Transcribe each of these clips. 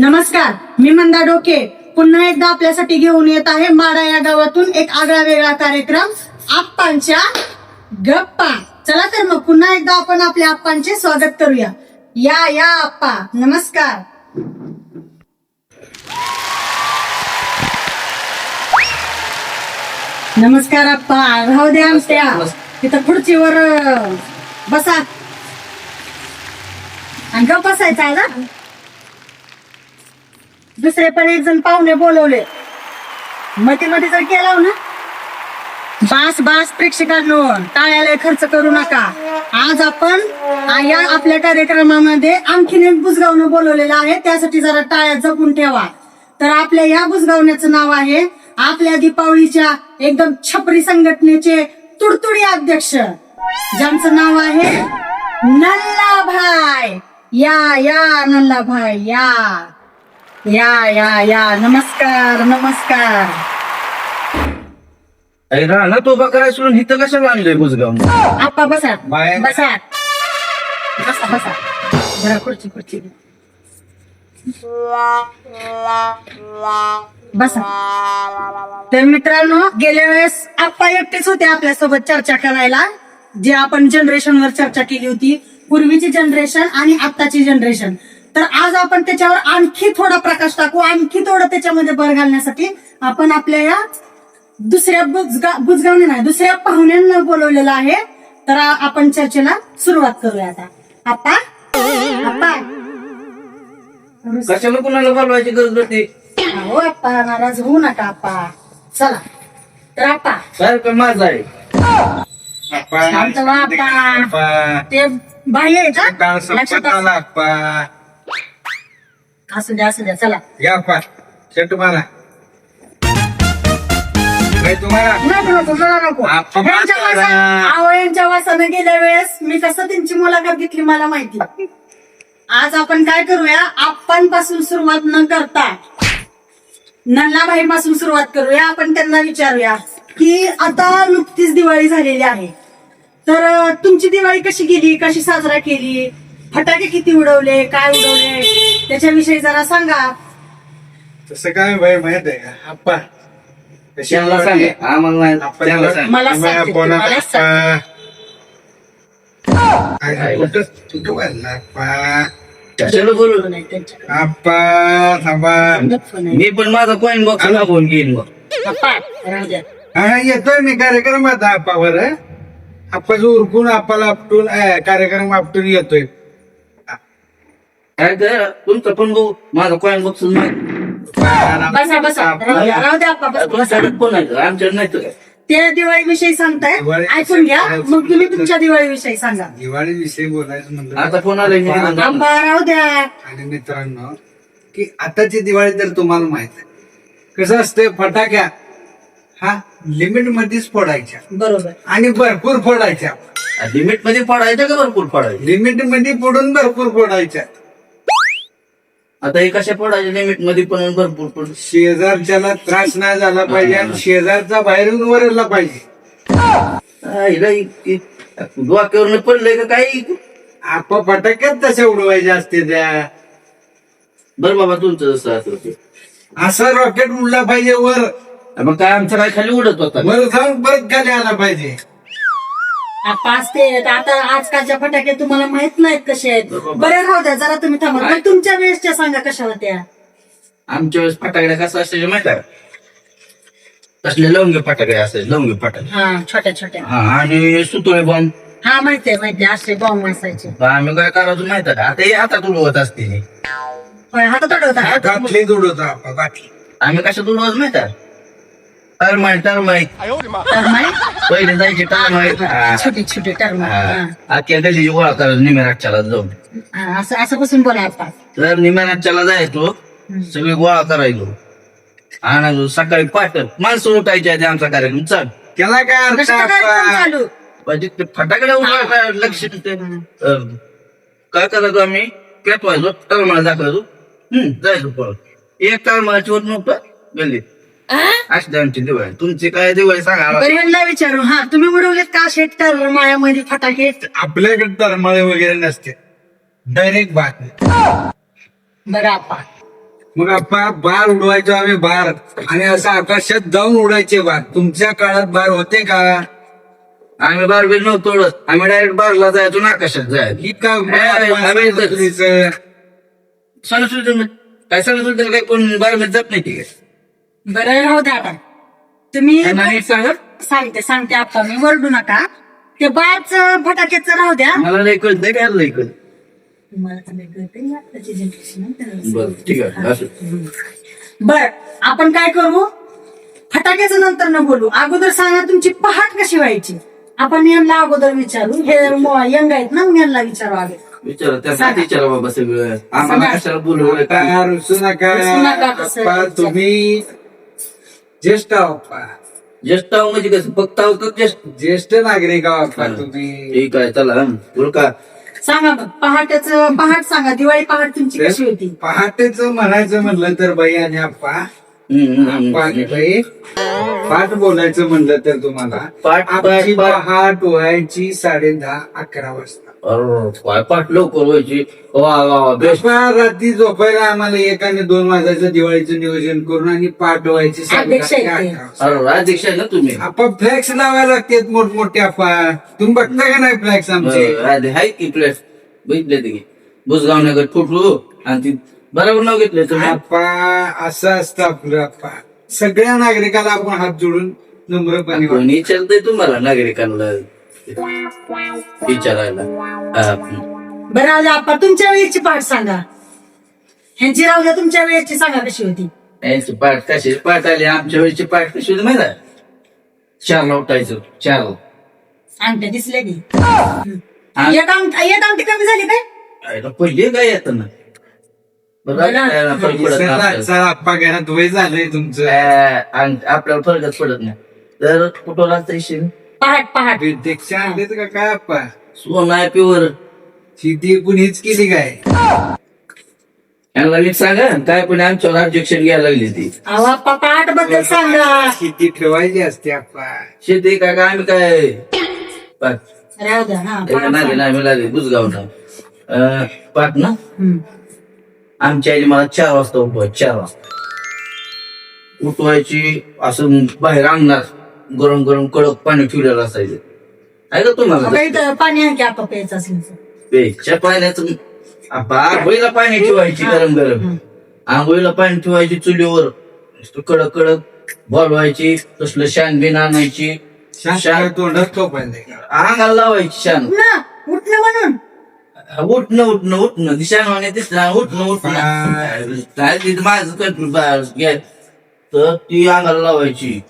नमस्कार मी मंदा डोके. पुन्हा एकदा आपल्यासाठी घेऊन येत आहे माडा या गावातून एक आगळा वेगळा कार्यक्रम आप्पांच्या गप्पा. चला तर मग पुन्हा एकदा आपण आपल्या आप्पांचे स्वागत करूया. या या आप्पा. नमस्कार. नमस्कार आप्पा. राहू द्या आमच्या. तिथं खुर्चीवर बसा. आणि गप बसायचं आहे ना? दुसरे पण एक जण पाहुणे बोलवले. मध्ये मध्ये जर केला हो ना? बास बास प्रेक्षकांनो टाळ्याला खर्च करू नका. आज आपण या आपल्या कार्यक्रमामध्ये आणखीन एक बुजगावनं बोलवलेलं आहे. त्यासाठी जरा टाळ्या जपून ठेवा. तर आपल्या या बुजगावण्याचं नाव आहे आपल्या दीपावलीच्या एकदम छपरी संघटनेचे तुडतुडी अध्यक्ष ज्यांचं नाव आहे नल्ला भाई या या नल्लाभाय या. या या या. नमस्कार नमस्कार. अरे राणा तो बकरा सोडून इथं कशाला आणलंय बुजगाव आप्पा बसा. बाय. बसा. बसा बसा. जरा खुर्ची खुर्ची. बसा. तर मित्रांनो गेल्या वेळेस आप्पा एकटेच होते आपल्यासोबत चर्चा करायला जे आपण जनरेशन वर चर्चा केली होती. पूर्वीची जनरेशन आणि आत्ताची जनरेशन तर आज आपण त्याच्यावर आणखी थोडा प्रकाश टाकू आणखी थोडं त्याच्यामध्ये भर घालण्यासाठी आपण आपल्या या दुसऱ्या बुजगा बुजगावने नाही दुसऱ्या पाहुण्यांना बोलवलेलं आहे. तर आपण चर्चेला सुरुवात करूया आता. आप्पा कशाला कुणाला बोलवायची गरज होती हो आप्पा नाराज होऊ नका आप्पा. चला. तर आप्पा. सारखं माझं आहे. शांत व्हा आप्पा. ते बाह्य आहे का? लक्षात असू- असू द्या असू द्या चला. तुम्हाला. काय तुम्हाला. नको नको मला नको. आप्पा, यांच्या माफ वासा- करा. अहो, यांच्या वासानं गेल्या वेळेस मी कसं त्यांची मुलाखत घेतली मला माहिती. आज आपण काय करूया? आप्पांपासून सुरुवात न करता नल्लाबाई पासून सुरुवात करूया. आपण त्यांना विचारूया की आता नुकतीच दिवाळी झालेली आहे. तर अं, तुमची दिवाळी कशी गेली? कशी साजरा केली? फटाके किती उडवले? काय उडवले? त्याच्याविषयी जरा सांगा तसं काय भाई माहीत आहे का आप्पा कशी त्यांना आवडली? सांग आम्हाला नाही आप्पा त्यांना सांग मला आम्हाला सांगते, बोला, मला सांग. आप्पा. काय कुठं- कुठं वाजलं, आप्पा? कशाला बोलू नाही त्यांच्याकडे. आप्पा थांबा. मी पण माझा कॉईन बॉक्स मागवून घेईन मग हा येतोय मी कार्यक्रमात आप्पावर आप्पाचं उरकून आप्पाला आपटून अं, कार्यक्रम आपटून येतोय काय तर तुमचं पण बघू. माझा कॉईन बॉक्स बसा बसा. राहू द्या राहू द्या आप्पा, बसा, बसा. तुमच्याकडे कोण आहे का? आमच्याकडे नाही तर काय. ते दिवाळीविषयी सांगताय. दिवाळी- ऐकून घ्या. मग तुम्ही तुमच्या दिवाळीविषयी सांगा. दिवाळी विषयी बोलायचं म्हणलं आता फोन आलाय मी तिथं जाणार. आंबा राहू द्या. आणि मित्रांनो की आताची दिवाळी तर तुम्हाला माहीत आहे. कसं असतंय फटाक्या हा लिमिट मध्येच फोडायच्या. बरोबर. आणि भरपूर फोडायच्या. लिमिटमध्ये पडायचं का भरपूर पडायचं लिमिटमध्ये फोडून भरपूर फोडायच्या. आता हे कशा पडायच्या लिमिटमध्ये पण भरपूर पड शेजारच्याला त्रास नाही झाला पाहिजे आणि शेजारचा बाहेरून वरला पाहिजे. डोक्यावर पडलंय का काही आपण फटाक्यात तशा उडवायच्या असते त्या. बरं बाबा तुमचं जसं असं असा रॉकेट उडला पाहिजे वर. मग काय आमचं काय खाली उडत होता? वर जाऊन परत खाली आला पाहिजे. आप्पा असते आता आजकालच्या फटाके तुम्हाला माहीत नाहीत कसे आहेत. बरे राहू द्या जरा तुम्ही थांबा. पण तुमच्या वेळेसच्या सांगा कशा होत्या? आमच्या वेळेस फटाकड्या कसं असायचे माहिती आहे का? तसले लवंगे फटाकडे असायचे लवंगे फटाकडे. हा छोट्या छोट्या. हा आणि सुतोळे बॉम्ब. हा माहितीये माहितीये असे बॉम्ब असायचे. आम्ही काय करायचो माहिती आहे का? आता हे आता उडवत असते हे. होय हातात गाठली उडवतो. गाठली आम्ही कसं उडवत माहिती आहे? टरमाईट टरमाईट पहिले जायचे टरमाईट छोटे छोटे टर्म अख्ख्या गल्लीची गोळा करायचं निमेराटच्याला जाऊन असं असं बसून बोला आप्पा तर निमेराटच्याला जायचो सगळे गोळा करायचो. आणि सकाळी पाठ माणसं उठायची आधी आमचा कार्यक्रम. चल. त्याला काय अर्थ म्हणजे ते फटाकडे उडवायला लक्ष काय करायचो आम्ही? पेटवायचो टरमाळा दाखवायचो. हम्म जायचो पळत एक टरमाळाची वर नव्हतं गल्लीत अशी आमची दिवाळी तुमची काय दिवाळी सांगा आम्हाला. बरं यांना विचारू. हा तुम्ही उडवलेत का शेत मायामध्ये फटाके? आपल्याकडे तरमाळे वगैरे नसते. डायरेक्ट बातमी बरं मग आप्पा बार उडवायचो आम्ही बार आणि असं आकाशात जाऊन उडायचे बार तुमच्या काळात बार होते का? आम्ही बारबीर नव्हतो उडत. आम्ही डायरेक्ट बारला जायचो ना आकाशात जायचो ही का ए, आम्ही तुझं- सणासुदीला काय सणासुदीला काही कोण बारबीर जात नाही की? बरं राहू द्या आता. तुम्ही काय नाही सांगा सांगते सांगते आता मी वरडू नका. ते बाळच फटाक्याचं राहू द्या. मला नाही कळत काय कळत तर नाही generation आहे, तर- बरं ठीक आहे असं. बर आपण काय करू? फटाक्याचं नंतर न बोलू. अगोदर सांगा तुमची पहाट कशी व्हायची? आपण यांना अगोदर विचारू. हे यंग आहेत ना यांना विचारू आगे विचारा त्या विचारा बाबा सगळं. आम्हाला सांगा. कशाला बोलवलं काय नका. रुसू नका तसं. आप्पा, तुम्ही ज्येष्ठ आहो आप्पा. ज्येष्ठ आहो म्हणजे कसं? फक्त आहो तर ज्येष्ठ. ज्येष्ठ नागरिक आहो आप्पा तुम्ही. ठीक आहे चला. बोल का? सांगा मग पहाटेच पहाट सांगा दिवाळी पहाट तुमची कशी होती? पहाटेच म्हणायचं म्हणलं तर बाई आणि आणि बाई. पाठ बोलायचं म्हणलं तर तुम्हाला. पाठ- आमची पाठ- पहाट व्हायची साडे दहा अकरा वाजता. पाठ लवकर व्हायची. वा वा वा. बेस्ट. रात्री झोपायला आम्हाला एक आणि दोन वाजायचं दिवाळीचं नियोजन करून आणि पाठ व्हायची साडे अध्यक्ष आहे ते. अरे आहे ना तुम्ही? आपण फ्लॅक्स लावायला लागतात मोठमोठे आपा तुम्ही बघता का नाही फ्लॅक्स आमचे? अरे, हाय की प्लेट बघितले ते की. बुजगाव नगर फुटलो आणि ती बरोबर नाव घेतलं तुम्ही. आपा असं असतं आपलं आपा सगळ्या नागरिकाला आपण हात जोडून नम्रपणे वागतो. कोणी विचारतंय तुम्हाला नागरिकांना? विचारायला. बरं राहू द्या आपण तुमच्या वेळेची पाठ सांगा. ह्यांची राहू द्या तुमच्या वेळेची सांगा कशी होती. यांची पाठ कशी? पाठ आली आमच्या वेळची पाठ कशी होती माहिती चार उठायचो चार अंगठ्या दिसल्या की. एक अंगठ एक अंगठी कमी झाली काय? पहिले काय येत ना? बरं, आपल्याला फरक पडत नाही चला आपल्याला. चला आप्पा घरात वय झालंय तुमचं. आपल्याला फरकच पडत नाही. तर कुठं राहता पहाट पहाट. आणलेत का काय आप्पा? सोनं आहे प्युअर. शेती कुणीच केली काय? यांना नीट सांगा काय पण आमच्यावर ऑब्जेक्शन घ्यायला लागली ती. अहो आप्पा पहाटबद्दल सांगा. शेती ठेवायची असते आप्पा? शेती काय काय? आम्ही काय राहू द्या हा त्याच्या लागली बुजगावला अं, पाठ ना. आमच्या आईने मला चार वाजता उठवाय चार वाजता. उठवायची असं बाहेर अंगणात. गरम गरम कडक पाणी ठेवलेलं असायचं. आहे का तुम्हाला इथं पाणी प्यायचं असेल पाण्याचं आपा आंघोळीला पाणी ठेवायची गरम गरम. आंघोळीला पाणी ठेवायची चुलीवर. नुसतं कडक कडक बोलवायची तसलं शान बिन आणायची. शान तोंडात टोपायला अंगाला लावायची शान. उठणं उठणं म्हणून. उठणं उठणं उठणं दिशाने दिसणार उठणं उठणं माझं तर ती अंगाला लावायची.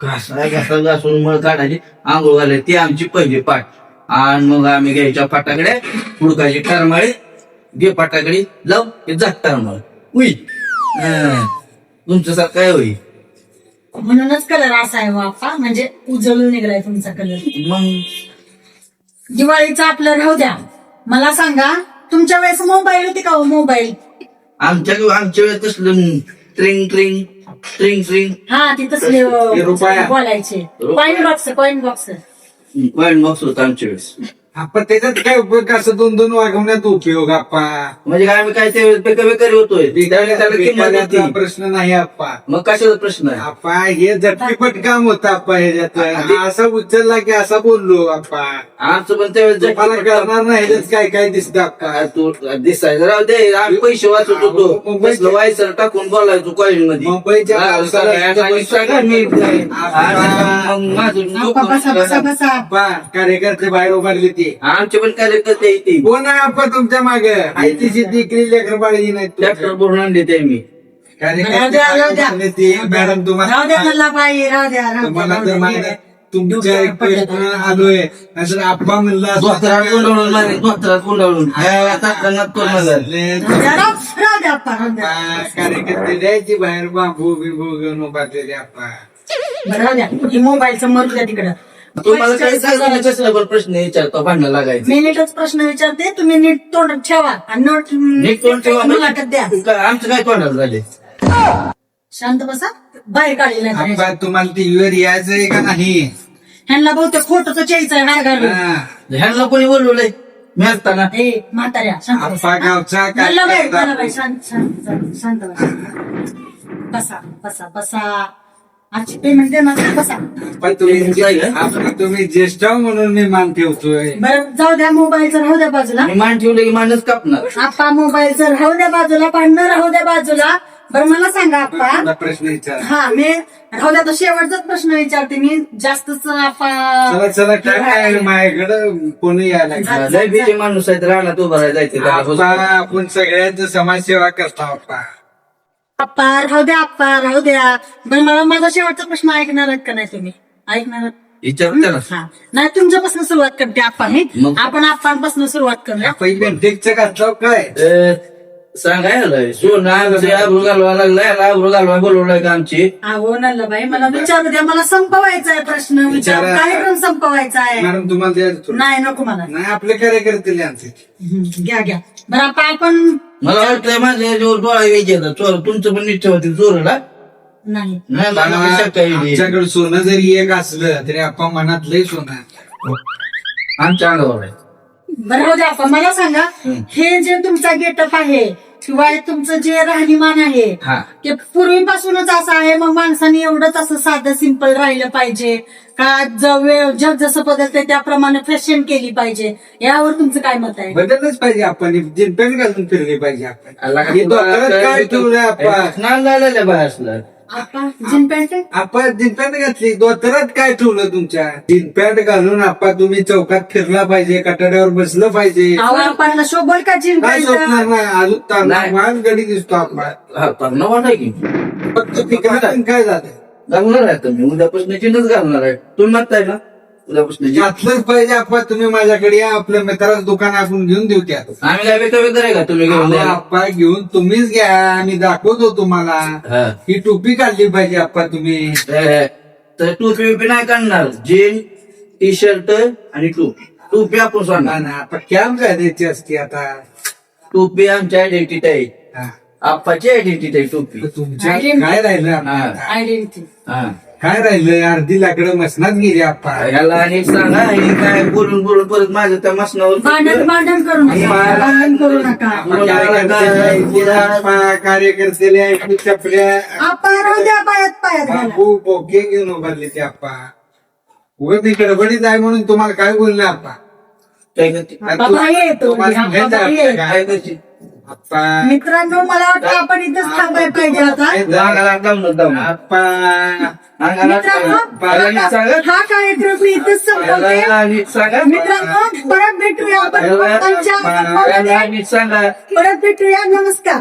घासा घासा घासून मळ काढायची. आंघोळ घालायची. ती आमची पहिली पाठ. आणि मग आम्ही घ्यायच्या पाटाकडे हुडकायची टरमाळी घे पाटाकडे लाव ते जात टरमाळ उई. हं. तुमचं सारखं काय होई? म्हणूनच कलर असा आहे बाप्पा. म्हणजे उजळून निघालाय तुमचा कलर मग? दिवाळीचं आपलं राहू द्या. मला सांगा तुमच्या वेळेस मोबाईल होती का हो मोबाईल आमच्या आमच्या वेळेस तसलं ट्रिंग ट्रिंग ट्रिंग ट्रिंग हा ती तसले हे रुपया. बोलायचे. Coin box coin box coin box होता आमच्या वेळेस. आपण त्याच्यात काय उपयोग असं दोन दोन वागवण्यात उपयोग आप्पा. म्हणजे काय आम्ही काय ते बेकारी होतोय? त्यावेळी त्याला किंमत भिकाऱ्याचा होती. प्रश्न नाही आप्पा. मग कशाचा प्रश्न आहे? आप्पा हे झटकीपट काम होतं आप्पा ह्याच्यात. असा उचलला की असा बोललो आप्पा. आमचं पण त्यावेळेस करणार नाही ह्याच्यात काय काय दिसतं आप्पा. तू दिसायचं. राहू दे आम्ही पैसे वाचत होतो. मुंबईचे- बसलं व्हायचं टाकून बोलायचो कॉलेजमध्ये मुंबईच्या हा, पावसाळ्यात. आप्पा. माझं बसा बसा बसा. आप्पा कार्यकर्ते बाहेर उभारले ते आमचे पण कार्यकर्ते येते कोण आहे आप्पा तुमच्या मागे. आई तिची दिकरी लेकर बाळगी नाही ट्रॅक्टर भरून आणले ते मी. कार्यकर्ते राहू द्या, राहू बाहेर द्या. उभारले ते मॅडम राहू द्या तुम्हाला म्हणला बाई राहू द्या राहू द्या, तुम्हाला राहू जर द्या. मागे तुमच्या आलोय? नंतर आप्पा म्हणला धोत्रात गुंडाळून मारे धोत्रात गुंडाळून ह्या ताकदात तो नगर राहू द्या, राहू राहू द्या आप्पा, राहू द्या. कार्यकर्ते द्यायची बाहेर बांबू बिंबू घेऊन उभारलेले आप्पा. बरं, राहू द्या. हे मोबाईलचं मरू द्या तिकडं. तुम्हाला काय सांगायचं प्रश्न विचारतो भांडणं लागायचं मी नीटच प्रश्न विचारते तुम्ही नीट तोंड ठेवा आणि नोट नीट कोण ठेवा मुलाखत द्या म्हणजे काय- आमचं काय तोंडाला झाले शांत बसा बाहेर काढलेला आहे. आप्पा तुम्हाला टीव्हीवर यायचंय का नाही ह्यांना बहुतेक खोटच आहे हार घालून हा. ह्यांना कोणी बोलवलंय मी असताना ए म्हाताऱ्या शांत बस. आप्पा गावचा काय वल्लभाई, करता? वल्लभाई, शांत शांत शांत शांत बसा. बसा बसा बसा आजची पेमेंट देणार का? बसा. पण तुम्ही ग? आप्पा, तुम्ही ज्येष्ठ म्हणून मी मान ठेवतोय. बरं जाऊ द्या मोबाईलचं राहू द्या बाजूला. मी मान ठेवलं की मानच कापणार. आप्पा मोबाईलचं राहू द्या बाजूला भांडणं राहू द्या बाजूला. बरं मला सांगा आप्पा. प्रश्न विचार. हा मी राहू द्या तो शेवटचाच प्रश्न विचारते मी. जास्तच चला चला काय आहे माझ्याकडं कोणी यायला लागलं. लय बिजे माणूस आहेत रानात उभा राहायला जायचं आपण सगळ्यांचं समाजसेवा करतो आप्पा. आप्पा राहू द्या आप्पा राहू द्या. बरं मला माझा शेवटचा प्रश्न ऐकणार आहेत का नाही तुम्ही? ऐकणार आहात? विचार त्याला हा. नाही तुमच्यापासून सुरुवात करते आप्पा मी. मग? आपण आप्पांपासून सुरुवात करूया. सांगायला सोनं आमचे आबरू घालवा लागलाय आबरू घालवा बोलवलाय का आमची? अहो बाई मला विचारू द्या मला संपवायचा आहे प्रश्न विचार. विचारा. काय करून संपवायचा आहे. मॅडम तुम्हाला द्यायचं थोडं. नाही नको मला. नाही आपले कार्यकर्ते यांचे हम्म, घ्या घ्या. बरं आप्पा आपण मला वाटतंय माझ्या याच्यावर डोळा यायचे चोर तुमचं पण इच्छा होती चोरला नाही. नाही मला कशा काही आमच्याकडे सोनं जरी एक असलं तरी आपण मनात लय सोनं आहे. आमच्या अंगावर आहे. बरं हो मला सांगा हे जे तुमचा गेटअप आहे किंवा हे तुमचं जे राहणीमान आहे हा. ते पूर्वीपासूनच असं आहे मग माणसाने एवढंच असं साधं सिंपल राहिलं पाहिजे? का ज- वेळ जग जसं बदलते त्याप्रमाणे फॅशन केली पाहिजे? यावर तुमचं काय मत आहे? बदललंच पाहिजे आपण जिंपेन घालून फिरली पाहिजे आपण. हे तुला डोक्यात काय ठेवलंय आपण? स्नान झालेलं बाय आप्पा जीन पॅन्ट? आहे? आपण जिनपॅन्ट घातली. दोतरात काय ठेवलं तुमच्या? जिनपॅन्ट घालून आपण तुम्ही चौकात फिरला पाहिजे कटाड्यावर बसलं पाहिजे. शोभल का जीन काय पॅन्ट? नाही? अजून. वाहन गडी दिसतो आपण हा वाटाय की? फक्त काय झालं? घालणार आहे तुम्ही. उद्यापासून चिन्हच घालणार आहे. तुम्ही म्हणताय ना? घातलंच पाहिजे आपण तुम्ही माझ्याकडे या. आपल्या मित्राचं दुकान आपण घेऊन देऊ त्या आम्ही काय बेकार बेकार आहे का? तुम्ही घेऊन तुम्हीच घ्या. आम्ही दाखवतो तुम्हाला. हा. ही टोपी काढली पाहिजे आपण तुम्ही. ए, तर टोपी बिपी नाही काढणार. जीन टी शर्ट आणि टोपी. टोपी आपण सोडणार. आपण कॅम्प द्यायची असते आता. टोपी आमची आयडेंटिटी आहे. हा. आप्पाची आयडेंटिटी आहे टोपी. तर तुमच्या काय राहिलं आता? आयडेंटिटी हा. काय राहिलं अर्धी लाकडं मसनात गेली आपण याला आणि सांगा हे काय बोलून बोलून परत माझं त्या मसनावर भांडण भांडण करू नका. भांडण करू नका. कार्यकर्ते चपल्या. आप्पा राहू द्या पायात पायात घाला. बापू बोके घेऊन उभारले ते आप्पा. उगत मी गडबडीत आहे म्हणून तुम्हाला काय बोलले आप्पा? काय करते? बाबा येतो तुम्हाला बाबा माहीत आहे ये. का? काय करते? मित्रांनो मला वाटतं आपण इथंच थांबायला पाहिजे आता. मित्रांनो. हा कार्यक्रम मी इथंच संपवते. मित्रांनो परत भेटूया आपण परत भेटूया. नमस्कार.